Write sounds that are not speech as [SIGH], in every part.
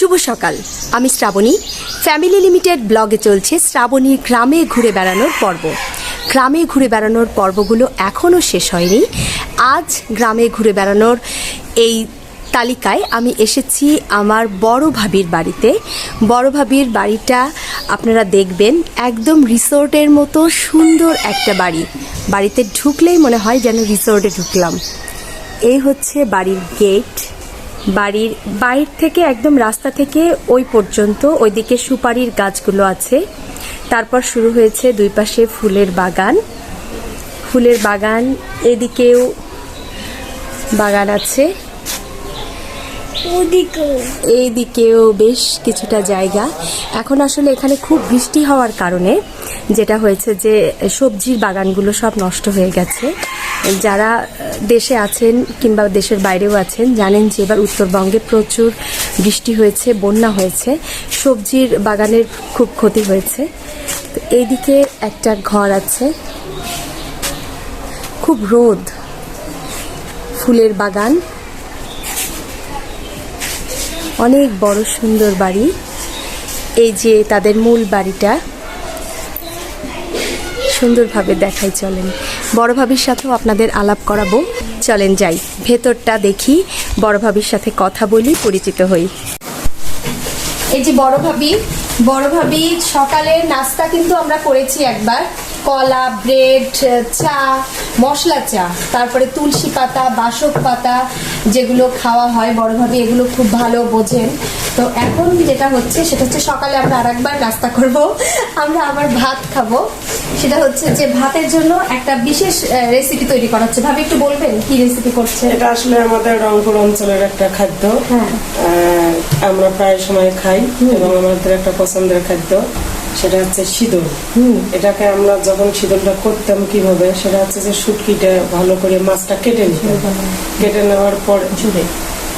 শুভ সকাল। আমি Shrabani. Family limited ব্লগে চলছে শ্রাবণীর গ্রামে ঘুরে বেড়ানোর পর্ব। গ্রামে ঘুরে বেড়ানোর পর্বগুলো এখনও শেষ হয়নি। আজ গ্রামে ঘুরে বেড়ানোর এই তালিকায় আমি এসেছি আমার বড় ভাবির বাড়িতে। বড় ভাবির বাড়িটা আপনারা দেখবেন, একদম রিসোর্টের মতো সুন্দর একটা বাড়ি। বাড়িতে ঢুকলেই মনে হয় যেন রিসোর্টে ঢুকলাম। এই হচ্ছে বাড়ির গেট। বাড়ির বাইর থেকে একদম রাস্তা থেকে ওই পর্যন্ত ওইদিকে সুপারির গাছগুলো আছে। তারপর শুরু হয়েছে দুই পাশে ফুলের বাগান। ফুলের বাগান এদিকেও বাগান আছে। এইদিকেও বেশ কিছুটা জায়গা। এখন আসলে এখানে খুব বৃষ্টি হওয়ার কারণে যেটা হয়েছে যে সবজির বাগানগুলো সব নষ্ট হয়ে গেছে। যারা দেশে আছেন কিংবা দেশের বাইরেও আছেন জানেন যে এবার উত্তরবঙ্গে প্রচুর বৃষ্টি হয়েছে, বন্যা হয়েছে। সবজির বাগানের খুব ক্ষতি হয়েছে। এইদিকে একটা ঘর আছে। খুব রোদ। ফুলের বাগান। অনেক বড় সুন্দর বাড়ি। এই যে তাদের মূল বাড়িটা। সুন্দরভাবে দেখাই চলেন। বড় ভাবির সাথেও আপনাদের আলাপ করাবো। চলেন যাই, ভেতরটা দেখি। বড় ভাবির সাথে কথা বলি, পরিচিত হই। এই যে বড় ভাবি বড় ভাবি, সকালের নাস্তা কিন্তু আমরা করেছি একবার। কলা ব্রেড চা মশলা চা তারপরে তুলসী পাতা বাসক পাতা যেগুলো খাওয়া হয় বড় ভাবি এগুলো খুব ভালো বোঝেন। তো এখন যেটা হচ্ছে সেটা হচ্ছে সকালে আমরা আরেকবার নাস্তা করব। আমরা আবার ভাত খাব। সেটা হচ্ছে যে ভাতের জন্য একটা বিশেষ রেসিপি তৈরি করা হচ্ছে। ভাবি একটু বলবেন কি রেসিপি করছে? এটা আসলে আমাদের রংপুর অঞ্চলের একটা খাদ্য। হ্যাঁ। আমরা প্রায় সময় খাই এবং আমাদের একটা পছন্দের খাদ্য। সেটা হচ্ছে শীতল এটাকে আমরা যখন শীতলটা করতাম কীভাবে সেটা হচ্ছে যে শুটকিটা ভালো করে মাছটা কেটে নিতাম। কেটে নেওয়ার পর ঝুড়ে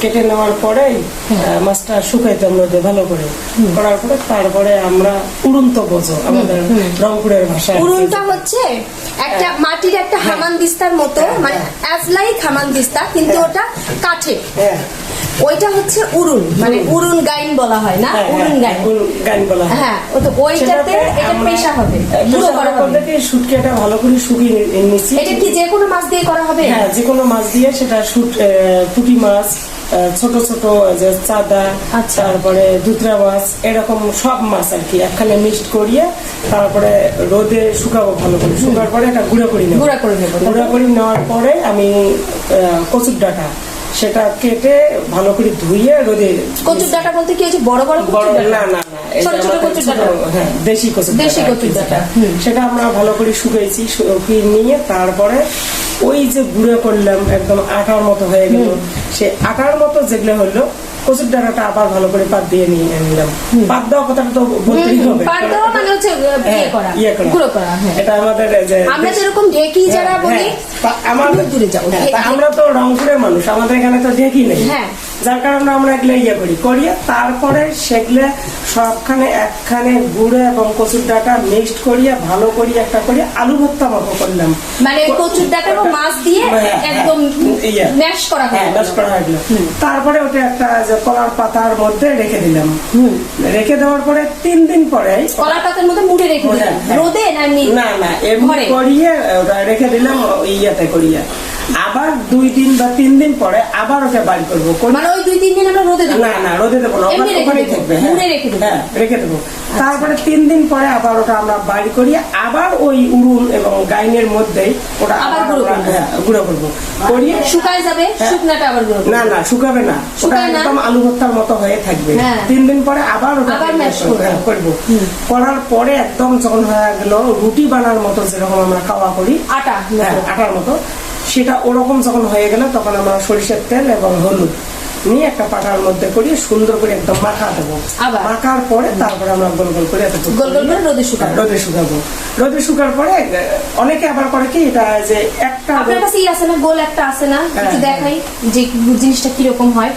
কেটে নেওয়ার পরেই আহ, মাছটা শুকাইতাম রোদে ভালো করে। করার পরে তারপরে আমরা উড়ন্ত বোঝো আমাদের রংপুরের ভাষায়। উড়ুনটা হচ্ছে একটা মাটির একটা হামান দিস্তার মতো মানে অ্যাজ লাইক হামান দিস্তা কিন্তু ওটা কাঠে হ্যাঁ। ওইটা হচ্ছে উড়ুন মানে উড়ুন গাইন বলা হয় না? হ্যাঁ, উড়ুন হ্যাঁ, গাইন। বলা হয়। হ্যাঁ ও তো ওইটাতে এটা পেশা হবে পেশা করা হবে। শুটকিটা ভালো করে শুকিয়ে নি- নিচ্ছি। এটা কি যে কোনো মাছ দিয়ে করা হবে? হ্যাঁ যে কোনো মাছ দিয়ে সেটা শুট পুঁটি মাছ ছোট ছোট যে চাদা আচ্ছা। তারপরে দুতরা মাছ এরকম সব মাছ আর কি একখানে মিক্সড করিয়ে তারপরে রোদে শুকাবো ভালো করে। শুকার পরে একটা গুঁড়া করে নেব। গুঁড়া করে নেব। গুঁড়া করে নেওয়ার পরে আমি কচুর ডাটা সেটা কেটে ভালো করে ধুইয়ে রোদে কচুর ডাটা বলতে কি হচ্ছে বড় বড় বড় না না ছোট ছোট কচুর ডাটা। হ্যাঁ দেশি কচুর দেশি কচুর ডাটা, সেটা আমরা ভালো করে শুকাইছি শুকিয়ে নিয়ে তারপরে ওই যে গুঁড়ো করলাম একদম আটার মতো হয়ে গেল। সে আটার মতো যেগুলো হলো কচুর ডাঁটাটা আবার ভালো করে পাত দিয়ে নিয়ে নিলাম পাত দেওয়া কথাটা তো বলতেই হবে পাত দেওয়া মানে হচ্ছে হ্যাঁ, ইয়ে করা ইয়ে করা। গুঁড়ো করা হ্যাঁ এটা আমাদের যে আমরা যেরকম ঢেকি যারা হ্যাঁ, বলি হ্যাঁ। তা আমাদের দূরে যাও আমরা তো রংপুরের মানুষ আমাদের এখানে তো ঢেকি নেই হ্যাঁ। যার কারণে আমরা এগুলো ইয়ে করি করিয়ে তারপরে সেগুলো সবখানে একখানে গুঁড়ো এবং কচুর ডাটা মিক্সড করিয়ে ভালো করি একটা করে আলু ভর্তা মতো করলাম। মানে কচুর ডাটা এবং মাছ দিয়ে হ্যাঁ, হ্যাঁ, একদম ইয়ে। ম্যাশ করা হয় হ্যাঁ, ম্যাশ করা হয়ে। তারপরে ওটা একটা যে কলার পাতার মধ্যে রেখে দিলাম। রেখে দেওয়ার পরে তিন দিন পরে কলার পাতার মধ্যে মুড়ে রেখে দিলাম। হ্যাঁ। রোদে না না না এমনি করিয়ে ওটা রেখে দিলাম ইয়েতে করিয়ে। আবার দুই দিন বা তিন দিন পরে আবার ওটা বাড়ি করব। মানে ওই দুই তিন দিন আমরা রোদে দেবো না না রোদে দেবো না ওখানেই থাকবে হ্যাঁ। রেখে দেবো। হ্যাঁ রেখে দেবো। তারপরে তিন দিন পরে আবার ওটা আমরা বাড়ি করি আবার ওই উড়ুন এবং গাইনের মধ্যেই ওটা আবার গুঁড়ো করব। হ্যাঁ, করিয়ে শুকায় যাবে। শুকনাটা আবার গুঁড়ো না না শুকাবে না। ওটা একদম আলু ভর্তার মতো হয়ে থাকবে। তিন দিন পরে আবার ওটা করব, করার পরে একদম যখন হয়ে গেল রুটি বানার মতো যেরকম আমরা খাওয়া করি আটা আটার মতো সেটা ওরকম যখন হয়ে গেল তখন আমরা সরিষার তেল এবং হলুদ নিয়ে একটা পাটার মধ্যে করি সুন্দর করে একদম মাখা দেবো। আবার? মাখার পরে তারপরে আমরা গোল গোল করে গোল গোল করে রোদে শুকাবো। রোদে শুকাবো। রোদে শুকার পরে অনেকে আবার করে কি এটা যে একটা আপনার কাছে ই আছে না গোল একটা আছে না? একটু হ্যাঁ, দেখাই যে জিনিসটা কীরকম হয়।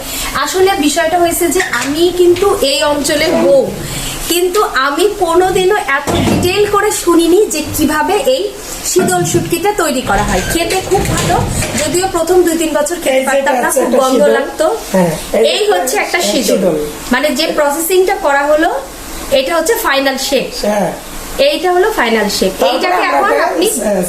আসলে বিষয়টা হয়েছে যে আমি কিন্তু এই অঞ্চলে বউ। কিন্তু আমি কোনোদিনও এত ডিটেল করে শুনিনি যে কীভাবে এই শীতল শুটকিটা তৈরি করা হয়। খেতে খুব ভালো যদিও প্রথম দুই তিন বছর খেতে পারতাম না খুব গন্ধ লাগতো। হ্যাঁ, এই হচ্ছে একটা শীতল। মানে যে প্রসেসিংটা করা হলো এটা হচ্ছে ফাইনাল শেপ হ্যাঁ। এইটা হলো ফাইনাল শেপ এইটাকে এখন আপনি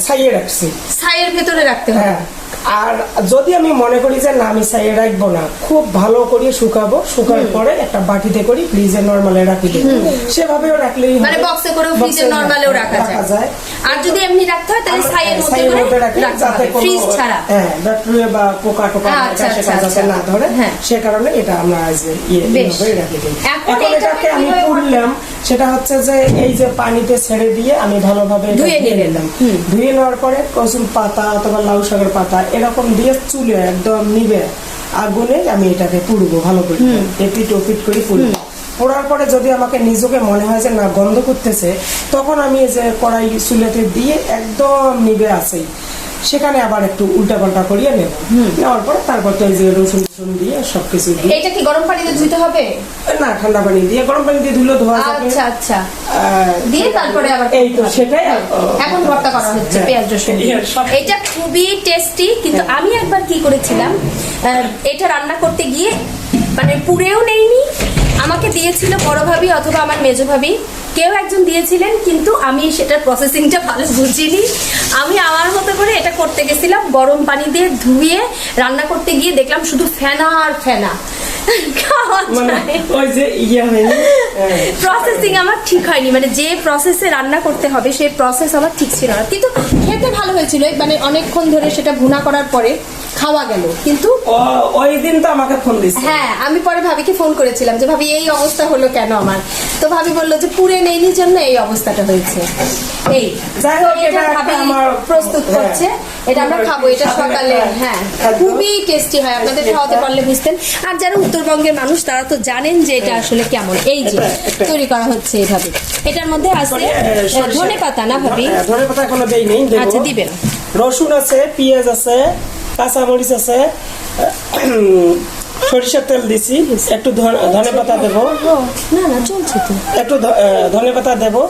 ছাইয়ে রাখছি। ছাইয়ের ভেতরে রাখতে হবে। হ্যাঁ। আর যদি আমি মনে করি যে না আমি রাখব না। খুব ভালো করে শুকাবো। শুকার পরে একটা বাটিতে করি ফ্রিজে নর্মালে রাখি দিই। সেভাবেও রাখলেই মানে বক্সে Box ফ্রিজে নরমালেও রাখা যায়। আর যদি এমনি রাখতে হয় তাহলে হ্যাঁ, মধ্যে করে রাখি, রাখতে যাতে ফ্রিজ ছাড়া। হ্যাঁ ব্যাকটেরিয়া বা পোকা টোকা আচ্ছা, সেটা আচ্ছা, যাতে আচ্ছা। না ধরে হ্যাঁ। সে কারণে এটা আমরা আজ ইয়ে। রাখি দিই। এখন এটাকে এটাকে আমি পুড়লাম সেটা হচ্ছে যে এই যে পানিতে ছেড়ে দিয়ে আমি ভালোভাবে ধুয়ে নিলাম। ধুয়ে নেওয়ার পরে কসুম পাতা অথবা লাউ শাকের পাতা এরকম দিয়ে চুলে একদম নিবে আগুনে আমি এটাকে পুড়বো ভালো করে। এপিট ওপিট করে পুড়বো। পোড়ার পরে যদি আমাকে নিজকে মনে হয় যে না গন্ধ করতেছে তখন আমি এই যে কড়াই চুলেতে দিয়ে একদম নিবে আসেই সেখানে আবার একটু উল্টা পাল্টা করিয়ে নেব নেওয়ার পরে তারপর তো এই যে রসুন টসুন দিয়ে সবকিছু দিয়ে এইটা কি গরম পানিতে ধুইতে হবে না ঠান্ডা পানি দিয়ে গরম পানি দিয়ে ধুলো ধোয়া যাবে আচ্ছা আচ্ছা দিয়ে তারপরে আবার এই তো সেটাই এখন ভর্তা করা হচ্ছে হ্যাঁ। পেঁয়াজ রসুন। সব- এটা খুবই টেস্টি কিন্তু হ্যাঁ। আমি একবার কি করেছিলাম এটা রান্না করতে গিয়ে মানে পুড়েও নেইনি দিয়েছিল বড় ভাবি অথবা আমার মেজো ভাবি। কেউ একজন দিয়েছিলেন কিন্তু আমি সেটার প্রসেসিংটা ভালো বুঝিনি। আমি আমার মতো করে এটা করতে গেছিলাম গরম পানি দিয়ে ধুয়ে রান্না করতে গিয়ে দেখলাম শুধু ফেনা আর ফেনা। খাওয়া মানে। প্রসেসিং [LAUGHS] আমার ঠিক হয়নি মানে যে প্রসেসে রান্না করতে হবে সেই প্রসেস আমার ঠিক ছিল না। কিন্তু খেতে ভালো হয়েছিল মানে অনেকক্ষণ ধরে সেটা ভুনা করার পরে। খাওয়া গেল। কিন্তু ওই দিন তো আমাকে ফোন দিচ্ছে হ্যাঁ আমি পরে ভাবিকে ফোন করেছিলাম যে ভাবি এই অবস্থা হলো কেন আমার? তো ভাবি বলল যে পুড়ে নেইনি জন্য এই অবস্থাটা হয়েছে। এই যাই হোক, এটা ভাবি আমার- প্রস্তুত হ্যাঁ। করছে। এটা আমরা খাব এটা সকালে হ্যাঁ খুবই টেস্টি হয় আপনাদের খাওয়াতে পারলে বুঝতেন। আর যারা উত্তরবঙ্গের মানুষ তারা তো জানেন যে এটা আসলে কেমন। এই যে তৈরি করা হচ্ছে এইভাবে এটার মধ্যে আছে ধনে পাতা না ভাবি? হ্যাঁ, ধনে পাতা এখনও দেই নেই আচ্ছা, দিবেন। রসুন আছে পেঁয়াজ আছে কাঁচামরিচ আছে সরিষার তেল দিছি একটু ধনে পাতা দেবো। না না চলছে তো। একটু ধনে পাতা দেবো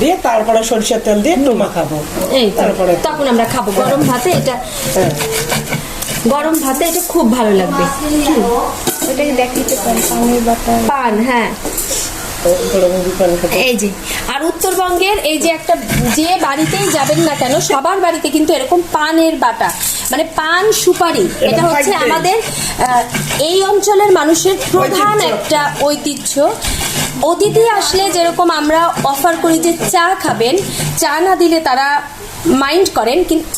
দিয়ে তারপরে সরিষার তেল দিয়ে একটু মাখাবো। এই তারপরে তখন আমরা খাব। গরম ভাতে এটা হ্যাঁ। গরম ভাতে এটা খুব ভালো লাগবে। ওটাকে দেখাতে পানির বাটা পান হ্যাঁ। এই যে আর উত্তরবঙ্গের এই যে একটা যে বাড়িতেই যাবেন না কেন সবার বাড়িতে কিন্তু এরকম পানের বাটা মানে পান সুপারি এটা হচ্ছে আমাদের এই অঞ্চলের মানুষের প্রধান একটা ঐতিহ্য। অতিথি আসলে যেরকম আমরা অফার করি যে চা খাবেন চা না দিলে তারা মাইন্ড করেন কিন্তু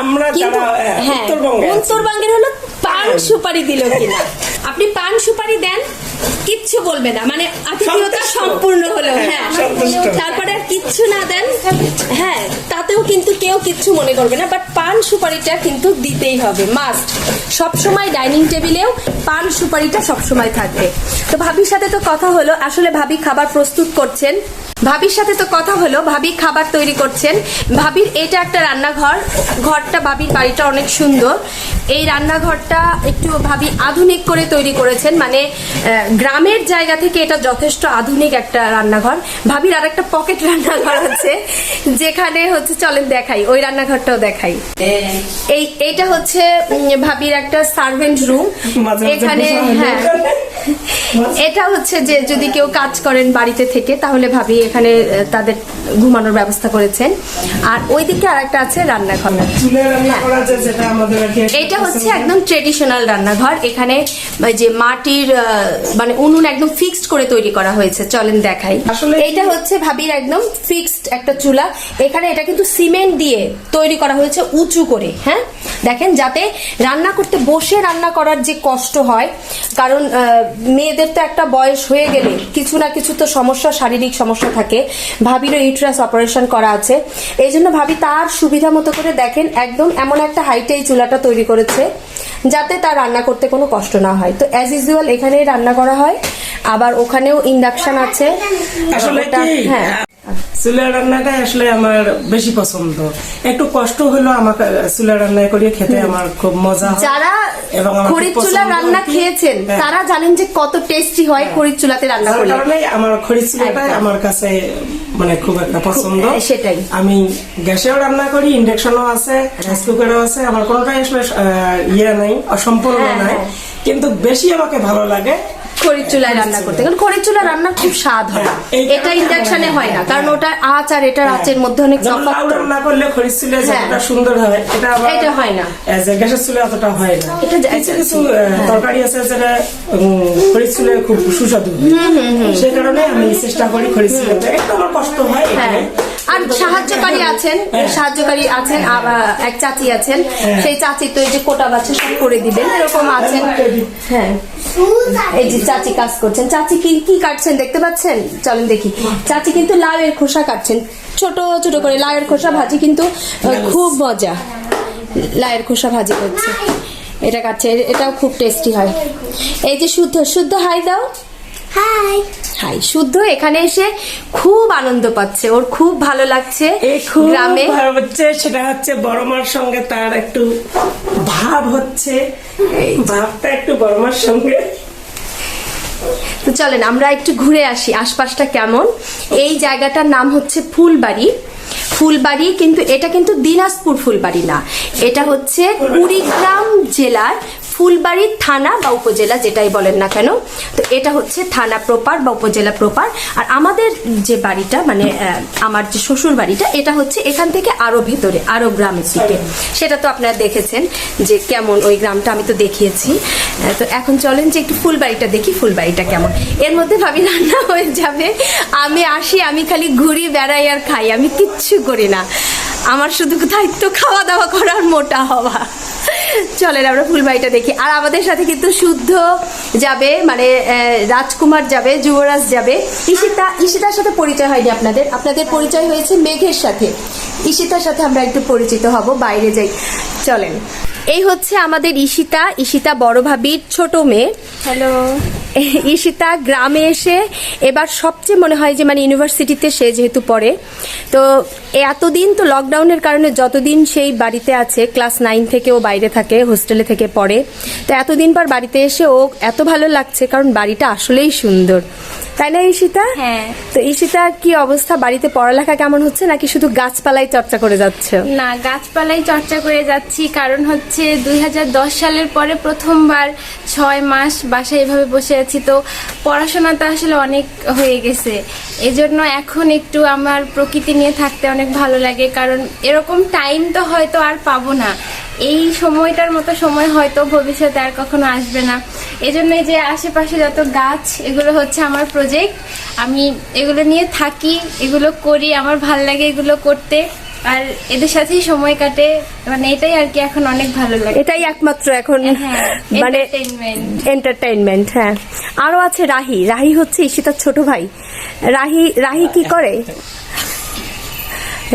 আমরা যারা হ্যাঁ উত্তরবঙ্গের হলো পান সুপারি দিল কিনা? আপনি পান সুপারি দেন কিচ্ছু বলবে না। মানে আতিথেয়তা। সম্পূর্ণ হলো। হ্যাঁ, হ্যাঁ। তারপরে আর কিচ্ছু না দেন। হ্যাঁ তাতেও কিন্তু কেউ কিচ্ছু মনে করবে না বাট পান সুপারিটা কিন্তু দিতেই হবে মাস্ট সব সময় ডাইনিং টেবিলেও পান সুপারিটা সব সময় থাকবে। তো ভাবির সাথে তো কথা হলো আসলে ভাবি খাবার প্রস্তুত করছেন। ভাবির সাথে তো কথা হলো ভাবি খাবার তৈরি করছেন। ভাবির এটা একটা রান্নাঘর ঘরটা ভাবির বাড়িটা অনেক সুন্দর। এই রান্নাঘরটা একটু ভাবি আধুনিক করে তৈরি করেছেন। মানে গ্রামের জায়গা থেকে এটা যথেষ্ট আধুনিক একটা রান্নাঘর। ভাবির আর একটা পকেট রান্নাঘর আছে যেখানে হচ্ছে চলেন দেখাই ওই রান্নাঘরটাও দেখাই। এই এটা হচ্ছে ভাবির একটা সার্ভেন্ট রুম এখানে হয় এটা হচ্ছে যে যদি কেউ কাজ করেন বাড়িতে থেকে তাহলে ভাবি এখানে তাদের ঘুমানোর ব্যবস্থা করেছেন। আর ওইদিকে আর একটা আছে রান্নাঘর এটা হচ্ছে একদম ট্রেডিশনাল রান্নাঘর। এখানে যে মাটির মানে উনুন একদম ফিক্সড করে তৈরি করা হয়েছে। চলেন দেখাই। আসলে এইটা হচ্ছে ভাবির একদম ফিক্সড একটা চুলা। এখানে এটা কিন্তু সিমেন্ট দিয়ে তৈরি করা হয়েছে উঁচু করে হ্যাঁ? দেখেন যাতে রান্না করতে বসে রান্না করার যে কষ্ট হয় কারণ মেয়েদের তো একটা বয়স হয়ে গেলে কিছু না কিছু তো সমস্যা শারীরিক সমস্যা থাকে। ভাবিরও ইউট্রাস অপারেশন করা আছে। এই জন্য ভাবি তার সুবিধা মতো করে দেখেন একদম এমন একটা হাইটে এই চুলাটা তৈরি করেছে। যাতে তার রান্না করতে কোনো কষ্ট না হয়। তো অ্যাজ ইউজুয়াল এখানেই রান্না করা হয়। আবার ওখানেও ইন্ডাকশন আছে। হ্যাঁ। চুলের রান্নাটাই আসলে আমার বেশি পছন্দ। একটু কষ্ট হলো আমাকে চুলের রান্না করে খেতে আমার খুব মজা যারা এবং আমার খড়ির চুলা রান্না খেয়েছেন হ্যাঁ। তারা জানেন যে কত টেস্টি হয় খড়ির চুলাতে রান্না করলে। আমার খড়ি চুলাটাই আমার কাছে মানে খুব একটা পছন্দ হ্যাঁ, সেটাই। আমি গ্যাসেও রান্না করি ইন্ডাকশনও আছে রাইস কুকারও আছে আমার কোনোটাই আসলে ইয়ে নাই অসম্পূর্ণ হ্যাঁ, নাই হ্যাঁ। কিন্তু বেশি আমাকে ভালো লাগে খড়ির চুলায় রান্না করতে কারণ খড়ির চুলা রান্না খুব স্বাদ হয় হ্যাঁ, এটা ইন্ডাকশনে হয় না কারণ হ্যাঁ। ওটার আঁচ আর এটার আঁচের মধ্যে অনেক তফাৎ রান্না করলে খড়ির চুলে হ্যাঁ। যতটা সুন্দর হয় এটা এটা হয় না। গ্যাসের চুলে অতটা হয় না এটা কিছু কিছু তরকারি আছে যেটা খড়ির চুলে খুব সুস্বাদু হয়। সেই কারণে আমি চেষ্টা করি খড়ির চুলাতে একটু আমার কষ্ট হয় হ্যাঁ। আর সাহায্যকারী আছেন হ্যাঁ। সাহায্যকারী আছেন এক চাচি আছেন। সেই চাচি তো এই যে কোটা বাচ্চা সব করে দিবেন, এরকম আছেন। হ্যাঁ। এই যে চাচি কাজ করছেন। চাচি কি কি কাটছেন দেখতে পাচ্ছেন? চলেন দেখি। চাচি কিন্তু লাউয়ের খোসা কাটছেন। ছোট ছোট করে লাউয়ের খোসা ভাজি কিন্তু খুব মজা। লাউয়ের খোসা ভাজি করছে। এটা কাটছে এটাও খুব টেস্টি হয়। এই যে শুদ্ধ শুদ্ধ হাই দাও। হাই। হাই শুদ্ধ এখানে এসে খুব আনন্দ পাচ্ছে ওর খুব ভালো লাগছে গ্রামে। হচ্ছে সেটা হচ্ছে বড় মার সঙ্গে তার একটু ভাব হচ্ছে। এই ভাবটা একটু বড় মার সঙ্গে। তো চলেন আমরা একটু ঘুরে আসি আশপাশটা কেমন? এই জায়গাটার নাম হচ্ছে ফুলবাড়ি। ফুলবাড়ি কিন্তু এটা কিন্তু দিনাজপুর ফুলবাড়ি না। এটা হচ্ছে কুড়িগ্রাম জেলার ফুলবাড়ি থানা বা উপজেলা যেটাই বলেন না কেন, তো এটা হচ্ছে থানা প্রপার বা উপজেলা প্রপার। আর আমাদের যে বাড়িটা মানে আমার যে শ্বশুর বাড়িটা, এটা হচ্ছে এখান থেকে আরও ভেতরে, আরও গ্রামের দিকে। সেটা তো আপনারা দেখেছেন যে কেমন ওই গ্রামটা আমি তো দেখিয়েছি। তো এখন চলেন যে একটু ফুলবাড়িটা দেখি, ফুলবাড়িটা কেমন। এর মধ্যে ভাবি রান্না হয়ে যাবে। আমি আসি, আমি খালি ঘুরি, বেড়াই আর খাই, আমি কিচ্ছু করি না। আমার শুধু দায়িত্ব খাওয়া দাওয়া করার মোটা হওয়া। চলেন আমরা ফুলবাড়িটা দেখি। আর আমাদের সাথে কিন্তু শুদ্ধ যাবে মানে রাজকুমার যাবে যুবরাজ যাবে। ঈশিতা ঈশিতার সাথে পরিচয় হয়নি আপনাদের। আপনাদের পরিচয় হয়েছে মেঘের সাথে। ঈশিতার সাথে আমরা একটু পরিচিত হব বাইরে যাই। চলেন। এই হচ্ছে আমাদের ঈশিতা। ঈশিতা বড় ভাবির ছোট মেয়ে। হ্যালো। ঈশিতা গ্রামে এসে এবার সবচেয়ে মনে হয় যে মানে ইউনিভার্সিটিতে সে যেহেতু পড়ে তো এতদিন তো লকডাউনের কারণে যতদিন সেই বাড়িতে আছে ক্লাস নাইন থেকে ও বাইরে থাকে হোস্টেলে থেকে পড়ে তো এতদিন পর বাড়িতে এসে ও এত ভালো লাগছে কারণ বাড়িটা আসলেই সুন্দর। তাই না ঈশিতা? হ্যাঁ। তো ঈশিতা কি অবস্থা? বাড়িতে পড়ালেখা কেমন হচ্ছে নাকি শুধু গাছপালাই চর্চা করে যাচ্ছে? না গাছপালাই চর্চা করে যাচ্ছি কারণ হচ্ছে দুই হাজার দশ সালের পরে প্রথমবার ছয় মাস বাসায় এভাবে বসে আছি। তো পড়াশোনাটা আসলে অনেক হয়ে গেছে। এজন্য এখন একটু আমার প্রকৃতি নিয়ে থাকতে অনেক ভালো লাগে কারণ এরকম টাইম তো হয়তো আর পাবো না। এই সময়টার মতো সময় হয়তো ভবিষ্যতে আর কখনো আসবে না। এজন্য যে আশেপাশে যত গাছ এগুলো হচ্ছে আমার প্রজেক্ট আমি এগুলো নিয়ে থাকি এগুলো করি আমার ভালো লাগে এগুলো করতে। আর এদের সাথেই সময় কাটে মানে এটাই আর কি এখন অনেক ভালো লাগে। এটাই একমাত্র এখন হ্যাঁ, মানে এন্টারটেইনমেন্ট হ্যাঁ। আরও আছে রাহি রাহি হচ্ছে ঈশিতার ছোট ভাই। রাহি রাহি কি করে?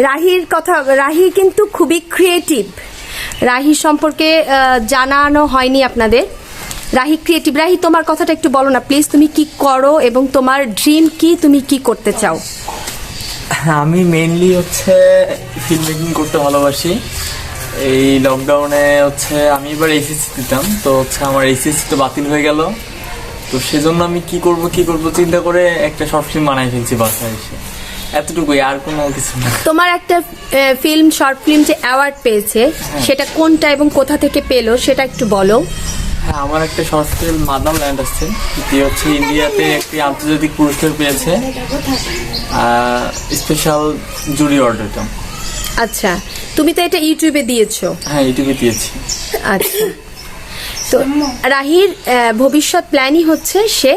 রাহির কথা, রাহি কিন্তু খুবই ক্রিয়েটিভ রাহি সম্পর্কে জানানো হয়নি আপনাদের। রাহি ক্রিয়েটিভ রাহি, তোমার কথাটা একটু বলো না প্লিজ তুমি কি করো এবং তোমার ড্রিম কি, তুমি কি করতে চাও? আমি মেইনলি হচ্ছে ফিল্ম মেকিং করতে ভালোবাসি। এই লকডাউনে হচ্ছে আমি এবার এইচএসসি দিতাম, তো হচ্ছে আমার এইচএসসি তো বাতিল হয়ে গেল। তো সেজন্য আমি কি করব কি করব চিন্তা করে একটা শর্ট ফিল্ম বানাই ফেলছি বাসায় এসে। এতটুকুই আর কোনো কিছু না। তোমার একটা ফিল্ম শর্ট ফিল্ম যে অ্যাওয়ার্ড পেয়েছে সেটা কোনটা এবং কোথা থেকে পেল সেটা একটু বলো। হ্যাঁ আমার একটা শর্ট ফিল্ম মাদাম ল্যান্ড আসছে এটি হচ্ছে ইন্ডিয়াতে একটি আন্তর্জাতিক পুরস্কার পেয়েছে স্পেশাল জুরি অর্ডারটা আচ্ছা তুমি তো এটা ইউটিউবে দিয়েছ। হ্যাঁ ইউটিউবে দিয়েছি। আচ্ছা। তো রাহির ভবিষ্যৎ প্ল্যানই হচ্ছে সে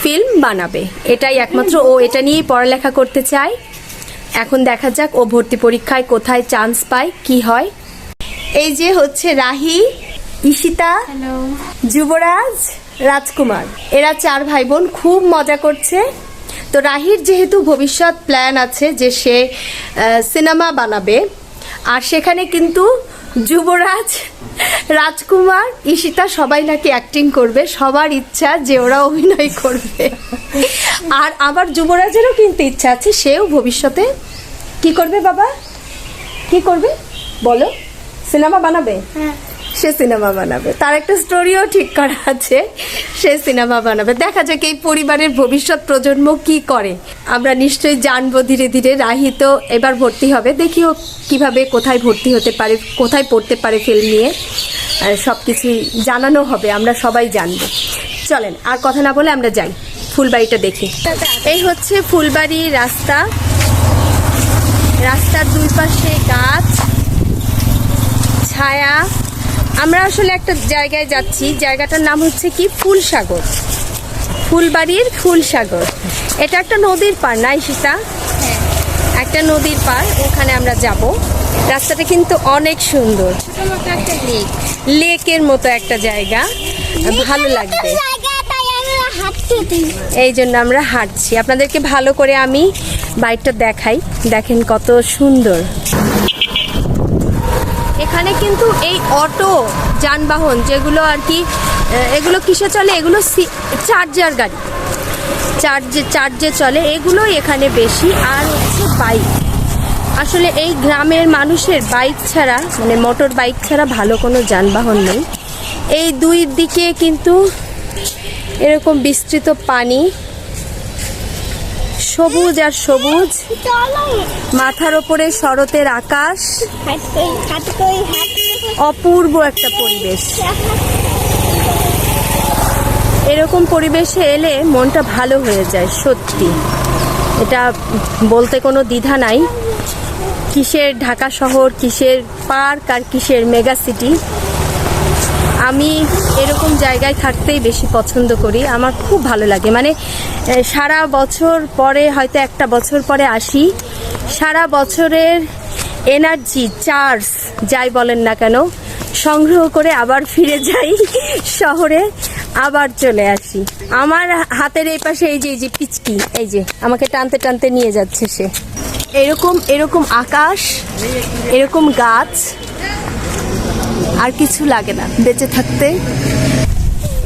ফিল্ম বানাবে। এটাই একমাত্র। ও এটা নিয়েই পড়ালেখা করতে চায়। এখন দেখা যাক ও ভর্তি পরীক্ষায় কোথায় চান্স পায় কি হয়। এই যে হচ্ছে রাহি ঈশিতা যুবরাজ রাজকুমার। এরা চার ভাই বোন খুব মজা করছে। তো রাহির যেহেতু ভবিষ্যৎ প্ল্যান আছে যে সে সিনেমা বানাবে আর সেখানে কিন্তু যুবরাজ রাজকুমার, ঈশিতা সবাই নাকি অ্যাক্টিং করবে। সবার ইচ্ছা যে ওরা অভিনয় করবে। আর আবার যুবরাজেরও কিন্তু ইচ্ছা আছে, সেও ভবিষ্যতে কি করবে বাবা? কি করবে? বলো। সিনেমা বানাবে? সে সিনেমা বানাবে। তার একটা স্টোরিও ঠিক করা আছে, সে সিনেমা বানাবে। দেখা যাক এই পরিবারের ভবিষ্যৎ প্রজন্ম কি করে। আমরা নিশ্চয়ই জানব ধীরে ধীরে, রাহি তো এবার ভর্তি হবে। দেখিও কীভাবে কোথায় ভর্তি হতে পারে, কোথায় পড়তে পারে ফিল্ম নিয়ে। সব কিছুই জানানো হবে, আমরা সবাই জানব। চলেন, আর কথা না বলে আমরা যাই। ফুলবাড়িটা দেখি। এই হচ্ছে ফুলবাড়ি রাস্তা। রাস্তার দুই পাশে গাছ, ছায়া। আমরা আসলে একটা জায়গায় যাচ্ছি জায়গাটার নাম হচ্ছে কি? ফুলসাগর। ফুলবাড়ির ফুলসাগর। এটা একটা নদীর পার না ঈশিতা একটা নদীর পার ওখানে আমরা যাব। রাস্তাটা কিন্তু অনেক সুন্দর। লেক লেকের মতো একটা জায়গা। ভালো লাগবে। এই জন্য আমরা হাঁটছি। আপনাদেরকে ভালো করে আমি বাইকটা দেখাই। দেখেন কত সুন্দর। এখানে কিন্তু এই অটো, যানবাহন যেগুলো আর কি এগুলো কিসে চলে? এগুলো চার্জার গাড়ি। চার্জে চার্জে চলে। এগুলোই এখানে বেশি। আর হচ্ছে বাইক। আসলে এই গ্রামের মানুষের বাইক ছাড়া মানে মোটর বাইক ছাড়া ভালো কোনো যানবাহন নেই। এই দুই দিকে কিন্তু এরকম বিস্তৃত পানি সবুজ আর সবুজ। মাথার ওপরে শরতের আকাশ। অপূর্ব একটা পরিবেশ। এরকম পরিবেশে এলে মনটা ভালো হয়ে যায়, সত্যি। এটা বলতে কোনো দ্বিধা নাই। কিসের ঢাকা শহর, কিসের পার্ক আর কিসের মেগা সিটি আমি এরকম জায়গায় থাকতেই বেশি পছন্দ করি। আমার খুব ভালো লাগে। মানে সারা বছর পরে, হয়তো একটা বছর পরে আসি, সারা বছরের এনার্জি চার্জ যাই বলেন না কেন, সংগ্রহ করে আবার ফিরে যাই, শহরে আবার চলে আসি। আমার হাতের এই পাশে এই যে এই যে পিচকি, এই যে, আমাকে টানতে টানতে নিয়ে যাচ্ছে সে। এরকম এরকম আকাশ, এরকম গাছ আর কিছু লাগে না, বেঁচে থাকতে।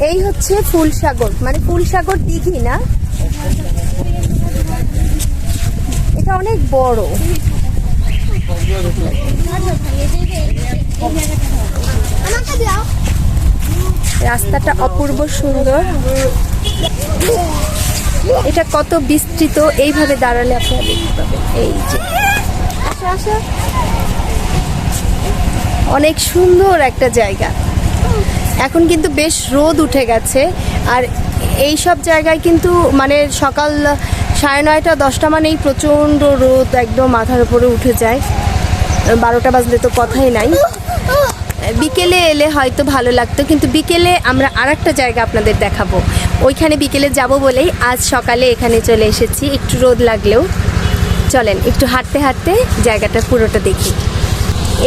এই হচ্ছে ফুলসাগর মানে ফুলসাগর দিঘি না? এটা অনেক বড়। রাস্তাটা অপূর্ব সুন্দর। এটা কত বিস্তৃত, এইভাবে দাঁড়ালে আপনারা দেখতে পাবেন। এই যে। আসো আসো। অনেক সুন্দর একটা জায়গা। এখন কিন্তু বেশ রোদ উঠে গেছে আর এই সব জায়গায় কিন্তু মানে সকাল সাড়ে নয়টা, দশটা মানেই প্রচণ্ড রোদ একদম মাথার উপরে উঠে যায়। বারোটা বাজলে তো কথাই নাই। বিকেলে এলে হয়তো ভালো লাগতো, কিন্তু বিকেলে আমরা আর একটা জায়গা আপনাদের দেখাবো। ওইখানে বিকেলে যাব বলেই আজ সকালে এখানে চলে এসেছি। একটু রোদ লাগলেও। চলেন, একটু হাঁটতে হাঁটতে জায়গাটা পুরোটা দেখি।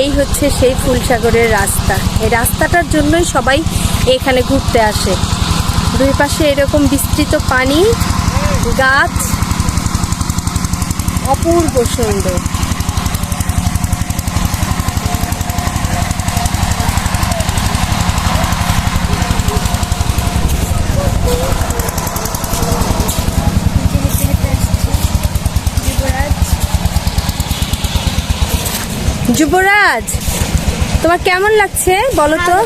এই হচ্ছে সেই ফুলসাগরের রাস্তা। এই রাস্তাটার জন্যই সবাই এখানে ঘুরতে আসে। দুই পাশে এরকম বিস্তৃত পানি, গাছ, অপূর্ব সুন্দর। যুবরাজ তোমার কেমন লাগছে বলো তো?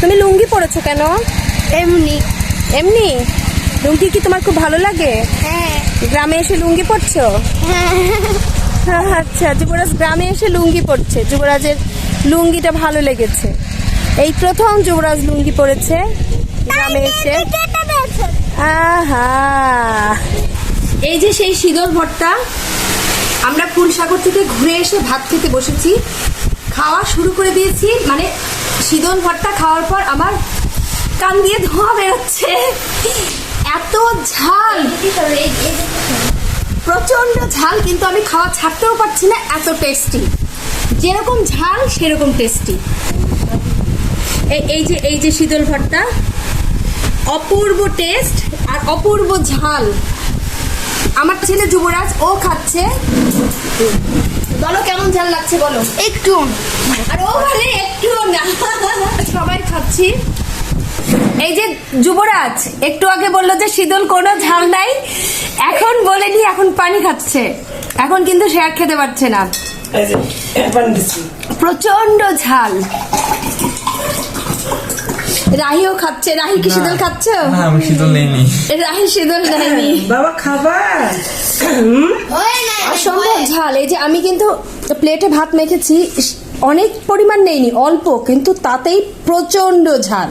তুমি লুঙ্গি পরেছো কেন? এমনি। এমনি? লুঙ্গি কি তোমার খুব ভালো লাগে? হ্যাঁ। গ্রামে এসে লুঙ্গি পরছো? হ্যাঁ। আচ্ছা যুবরাজ গ্রামে এসে লুঙ্গি পরছে। যুবরাজের লুঙ্গিটা ভালো লেগেছে। এই প্রথম যুবরাজ লুঙ্গি পরেছে গ্রামে এসে। আহা! এই যে সেই শীতল ভট্টা আমরা ফুলসাগর থেকে ঘুরে এসে ভাত খেতে বসেছি, খাওয়া শুরু করে দিয়েছি মানে শীতল ভট্টা খাওয়ার পর আমার কান দিয়ে ধোঁয়া বেরোচ্ছে। এত ঝাল। প্রচণ্ড ঝাল, কিন্তু আমি খাওয়া ছাড়তেও পারছি না, এত টেস্টি যেরকম ঝাল, সেরকম টেস্টি এই যে এই যে শীতল ভট্টা অপূর্ব টেস্ট আর অপূর্ব ঝাল। আমার ছেলে যুবরাজ ও খাচ্ছে। বলো কেমন ঝাল লাগছে বলো? একটু। আর ও বলে একটু না। সবাই খাচ্ছি। এই যে যুবরাজ একটু আগে বলল যে শীতল কোনো ঝাল নাই। এখন বলেনি এখন পানি খাচ্ছে। এখন কিন্তু সে আর খেতে পারছে না। প্রচণ্ড ঝাল। রাহিও খাচ্ছে। রাহি কি শীতল খাচ্ছ? না আমি শীতল নেইনি। রাহি শীতল [LAUGHS] নেইনি বাবা খাবার। অসম্ভব ঝাল এই যে আমি কিন্তু প্লেটে ভাত মেখেছি অনেক পরিমাণ নেইনি অল্প কিন্তু তাতেই প্রচণ্ড ঝাল।